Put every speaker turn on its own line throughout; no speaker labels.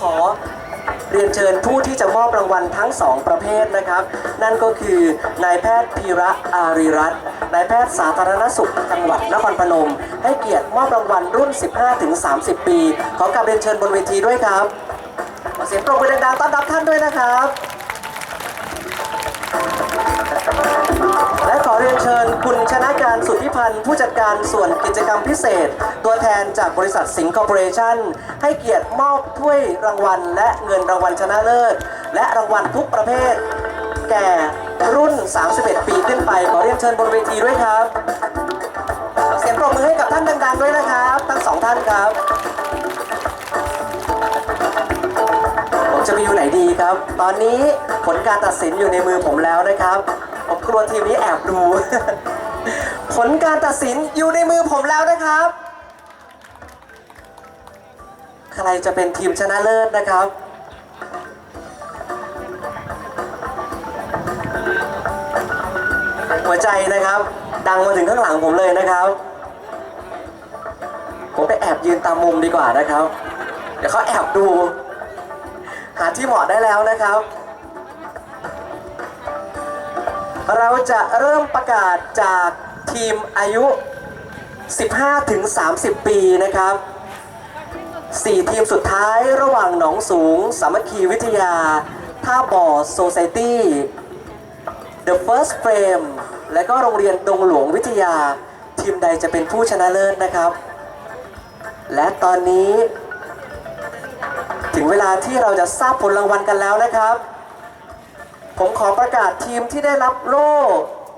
ขอเรียนเชิญผู้ที่จะมอบรางวัลทั้งสองประเภทนะครับ นั่นก็คือนายแพทย์พีระอารีรัตน์นายแพทย์สาธารณสุขจังหวัดนครพนม ให้เกียรติมอบรางวัลรุ่น 15-30 ปี ขอกราบเรียนเชิญบนเวทีด้วยครับขอเสียงปรบมือดังๆต้อนรับท่านด้วยนะครับ นะการสุทธิพันธ์ผู้จัดการส่วนกิจกรรมพิเศษ ตัวแทนจากบริษัทสิงห์คอร์ปอเรชั่นให้เกียรติมอบถ้วยรางวัล และเงินรางวัลชนะเลิศ และรางวัลทุกประเภท แก่รุ่น 31 ปีขึ้นไป ขอเรียนเชิญบนเวทีด้วยครับ เสียงปรบมือให้กับท่านดังๆด้วยนะครับ ทั้งสองท่านครับผมจะไปอยู่ไหนดีครับ ตอนนี้ผลการตัดสินอยู่ในมือผมแล้วนะครับ ผมกลัวทีมนี้แอบดู ผลการตัดสินอยู่ในมือผมแล้วนะครับ ใครจะเป็นทีมชนะเลิศนะครับ หัวใจนะครับ ดังมาถึงข้างหลังผมเลยนะครับ ผมไปแอบยืนตามมุมดีกว่านะครับ เดี๋ยวเขาแอบดู หาที่เหมาะได้แล้วนะครับเราจะเริ่มประกาศจาก ทีมอายุ 15 ถึง 30 ปีนะครับ 4 ทีมสุดท้ายระหว่างหนองสูง สามัคคีวิทยา ท่าบ่อโซไซตี้ The First Frame และก็โรงเรียนดงหลวงวิทยา ทีมใดจะเป็นผู้ชนะเลิศนะครับ และตอนนี้ ถึงเวลาที่เราจะทราบผลรางวัลกันแล้วนะครับ ผมขอประกาศทีมที่ได้รับโล่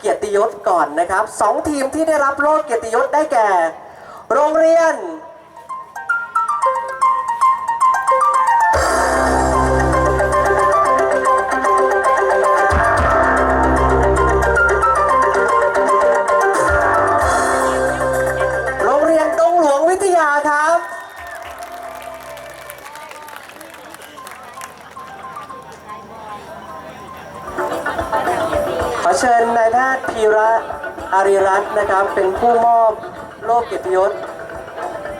เกียรติยศก่อนนะครับสองทีมที่ได้รับโล่เกียรติยศได้แก่ โรงเรียน เป็นผู้มอบโล่เกียรติยศ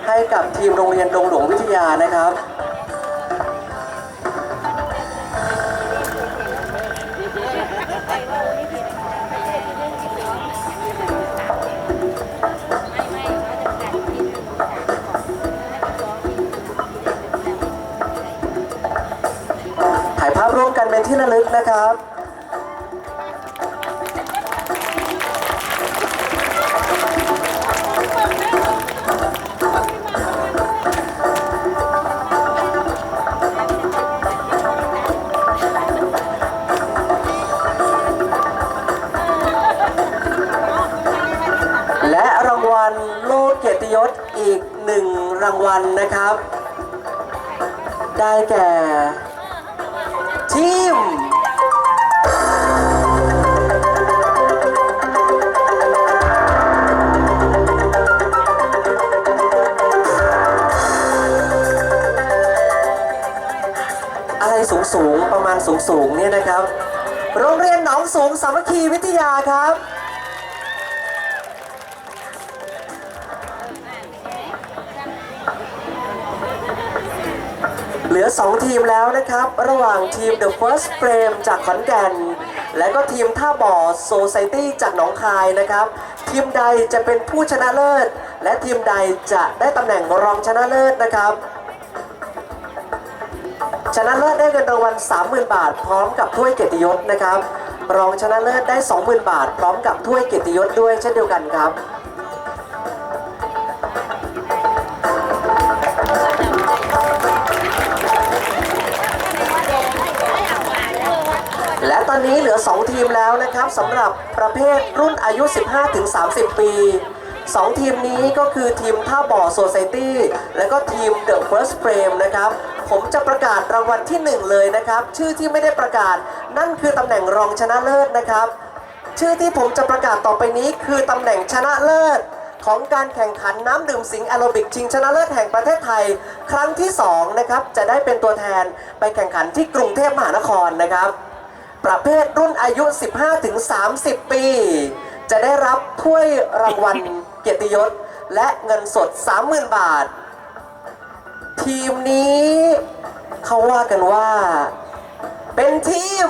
ให้กับทีมโรงเรียนดงหลวงวิทยานะครับ ถ่ายภาพร่วมกันเป็นที่ระลึกนะครับ อีกหนึ่งรางวัลนะครับ ได้แก่ ทีมอะไรสูงสูงๆประมาณสูงสูงๆเนี่ยนะครับ โรงเรียนหนองสูงสามัคคีวิทยาครับ เหลือ2ทีมแล้วนะครับ ระหว่างทีม The First Frame จากขอนแก่น และก็ทีมท่าบ่อ Society จากหนองคายนะครับ ทีมใดจะเป็นผู้ชนะเลิศ และทีมใดจะได้ตำแหน่งรองชนะเลิศนะครับ ชนะเลิศได้เงินรางวัล30,000 บาท พร้อมกับถ้วยเกียรติยศนะครับ รองชนะเลิศได้ 20,000 บาท พร้อมกับถ้วยเกียรติยศด้วยเช่นเดียวกันครับ 2 ทีมแล้วนะครับสำหรับประเภทรุ่นอายุ 15-30 ปี 2 ทีมนี้ก็คือทีมท่าบ่อโซไซตี้และก็ทีม The First Frame นะครับ ผมจะประกาศรางวัลที่ 1 เลยนะครับ ชื่อที่ไม่ได้ประกาศนั่นคือตำแหน่งรองชนะเลิศนะครับ ชื่อที่ผมจะประกาศต่อไปนี้คือตำแหน่งชนะเลิศของการแข่งขันน้ำดื่มสิงแอโรบิกชิงชนะเลิศแห่งประเทศไทย ครั้งที่สองนะครับ จะได้เป็นตัวแทนไปแข่งขันที่กรุงเทพมหานครนะครับ ประเภทรุ่นอายุ 15-30 ปี จะได้รับถ้วยรางวัลเกียรติยศ และเงินสด 30,000 บาท ทีมนี้เขาว่ากันว่า เป็นทีม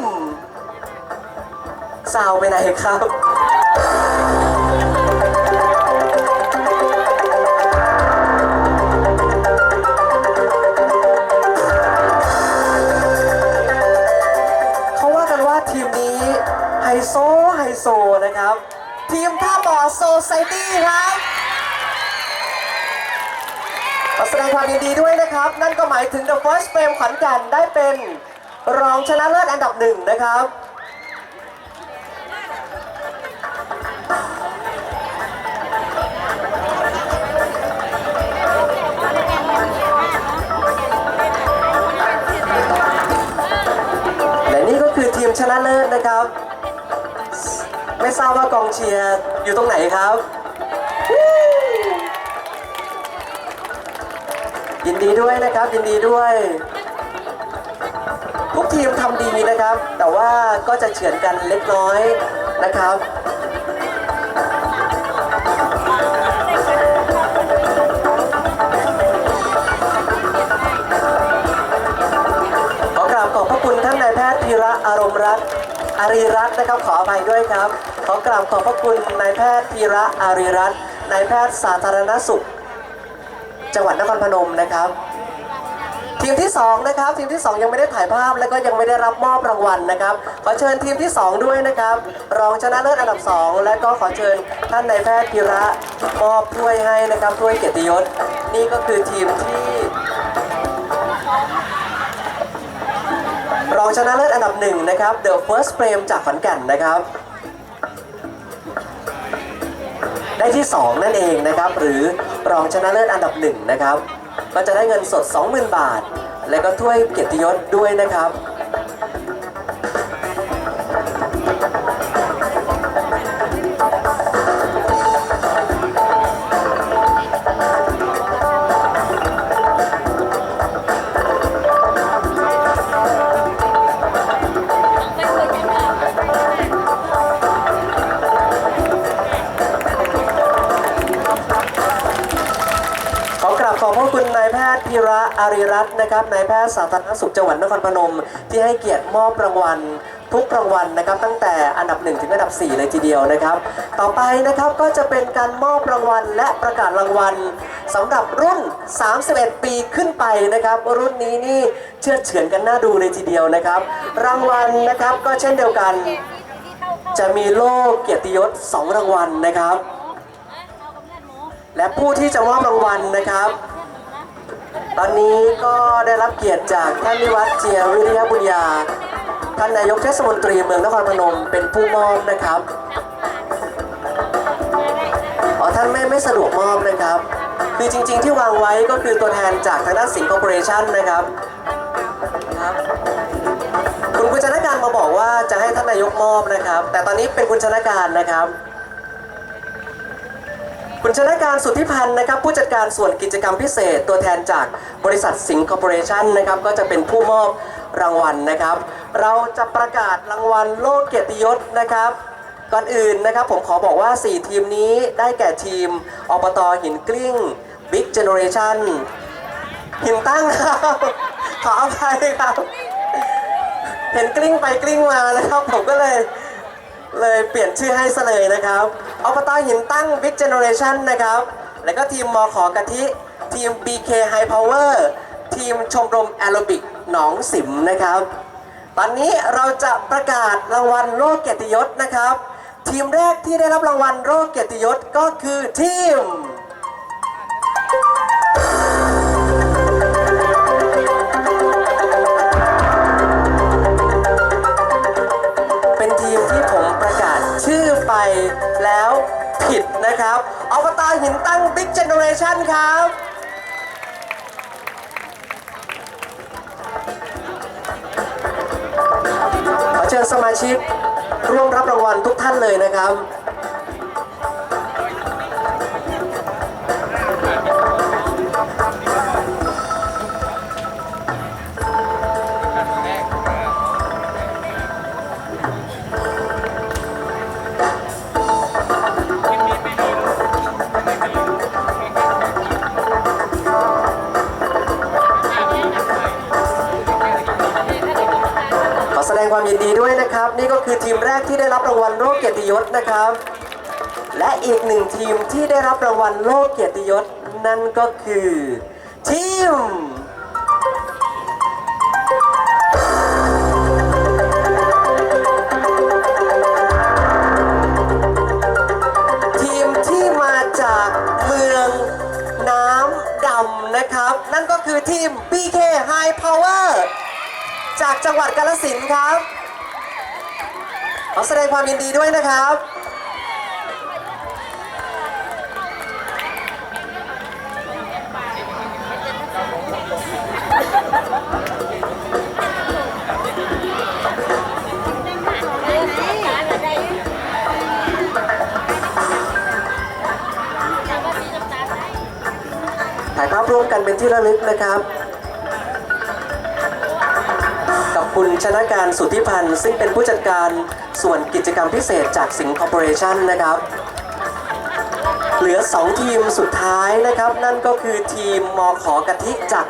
สาวไปไหนครับ ไฮโซนะครับ ทีมท่าบ่อโซไซตี้ครับขอแสดงความยินดีด้วยนะครับ นั่นก็หมายถึง The First Frame ขวัญแก่นได้เป็นรองชนะเลิศอันดับหนึ่งนะครับและนี่ก็คือทีมชนะเลิศนะครับ ไม่ทราบว่ากองเชียร์อยู่ตรงไหนครับ ยินดีด้วยนะครับ ยินดีด้วย ทุกทีมทำดีนะครับ แต่ว่าก็จะเฉือนกันเล็กน้อยนะครับขอกราบขอบพระคุณท่านนายแพทย์ธีระอารมณ์รัตน์ อารีรัตน์นะครับขออภัยด้วยครับ ขอกราบขอบพระคุณนายแพทย์ธีระอารีรัตน์นายแพทย์สาธารณสุข จังหวัดนครพนมนะครับ ทีมที่สองนะครับทีมที่สองยังไม่ได้ถ่ายภาพและก็ยังไม่ได้รับมอบรางวัลนะครับ ขอเชิญทีมที่สองด้วยนะครับ รองชนะเลิศอันดับสองและก็ขอเชิญท่านนายแพทย์ธีระมอบถ้วยให้นะครับถ้วยเกียรติยศนี่ก็คือทีมที่ รองชนะเลิศอันดับหนึ่งนะครับ The First Frame จากขอนแก่นนะครับ ได้ที่ 2 นั่นเองนะครับ หรือรองชนะเลิศอันดับหนึ่งนะครับ ก็จะได้เงินสด 20,000 บาท และก็ถ้วยเกียรติยศด้วยนะครับ อบขอบพระคุณนายแพทย์พีระอารีรัตน์นะครับนายแพทย์สาธารณสุขจังหวัดนครพนม ที่ให้เกียรติมอบรางวัลทุกรางวัลนะครับ ตั้งแต่อันดับ 1 ถึงอันดับ 4 เลยทีเดียวนะครับ ต่อไปนะครับก็จะเป็นการมอบรางวัลและประกาศรางวัลสำหรับรุ่น 31 ปีขึ้นไปนะครับ รุ่นนี้นี่เชื่อดเฉือนกันน่าดูเลยทีเดียวนะครับ รางวัลนะครับก็เช่นเดียวกัน จะมีโล่เกียรติยศ 2 รางวัลนะครับ และผู้ที่จะมอบรางวัลนะครับ ตอนนี้ก็ได้รับเกียรติจากท่านนิวัฒน์เจียวิริยบุญญา ท่านนายกเทศมนตรีเมืองนครพนมเป็นผู้มอบนะครับอ๋อท่านไม่ไม่สะดวกมอบนะครับ คือจริง ๆ ที่วางไว้ก็คือตัวแทนจากทางด้านสิงคอร์ปอเรชั่นนะครับครับคุณคุณชนะการมาบอกว่าจะให้ท่านนายกมอบนะครับ แต่ตอนนี้เป็นคุณชนะการนะครับ คุณชนะการสุทธิพันธ์นะครับผู้จัดการส่วนกิจกรรมพิเศษ ตัวแทนจากบริษัทสิงห์คอร์ปอเรชั่นนะครับก็จะเป็นผู้มอบรางวัลนะครับ เราจะประกาศรางวัลโลกเกียรติยศนะครับก่อนอื่นนะครับผมขอบอกว่า 4 ทีมนี้ได้แก่ทีมอบตหินกลิ้ง Big Generation หินตั้งครับขออภัยครับ เห็นกลิ้งไปกลิ้งมานะครับ ผมก็เลยเลยเปลี่ยนชื่อให้ซะเลยนะครับ อบตหินตั้ง Big Generation นะครับ แล้วก็ทีมมอขอกะทิ ทีม BK High Power ทีมชมรมแอโรบิกหนองสิมนะครับ ตอนนี้เราจะประกาศรางวัลโลกเกียรติยศนะครับ ทีมแรกที่ได้รับรางวัลโลกเกียรติยศก็คือทีมเป็นทีมที่ผมประกาศชื่อไป แล้วผิดนะครับอบตหินตั้งบิ๊กเจเนอเรชันครับ ขอเชิญสมาชิกร่วมรับรางวัลทุกท่านเลยนะครับ นะครับ นี่ก็คือทีมแรกที่ได้รับรางวัลโลกเกียรติยศนะครับ และอีกหนึ่งทีมที่ได้รับรางวัลโลกเกียรติยศนั่นก็คือ ทีมทีมที่มาจากเมืองน้ำดำนะครับ นั่นก็คือทีม BK High Power จากจังหวัดกาฬสินธุ์ครับ ขอแสดงความยินดีด้วยนะครับ ถ่ายภาพร่วมกันเป็นที่ระลึกนะครับ กับคุณชนะการสุทธิพันธ์ซึ่งเป็นผู้จัดการ ส่วนกิจกรรมพิเศษจากสิงห์คอร์ปอเรชั่นนะครับ เหลือ 2 ทีมสุดท้ายนะครับ นั่นก็คือทีมมอขอกะทิจาก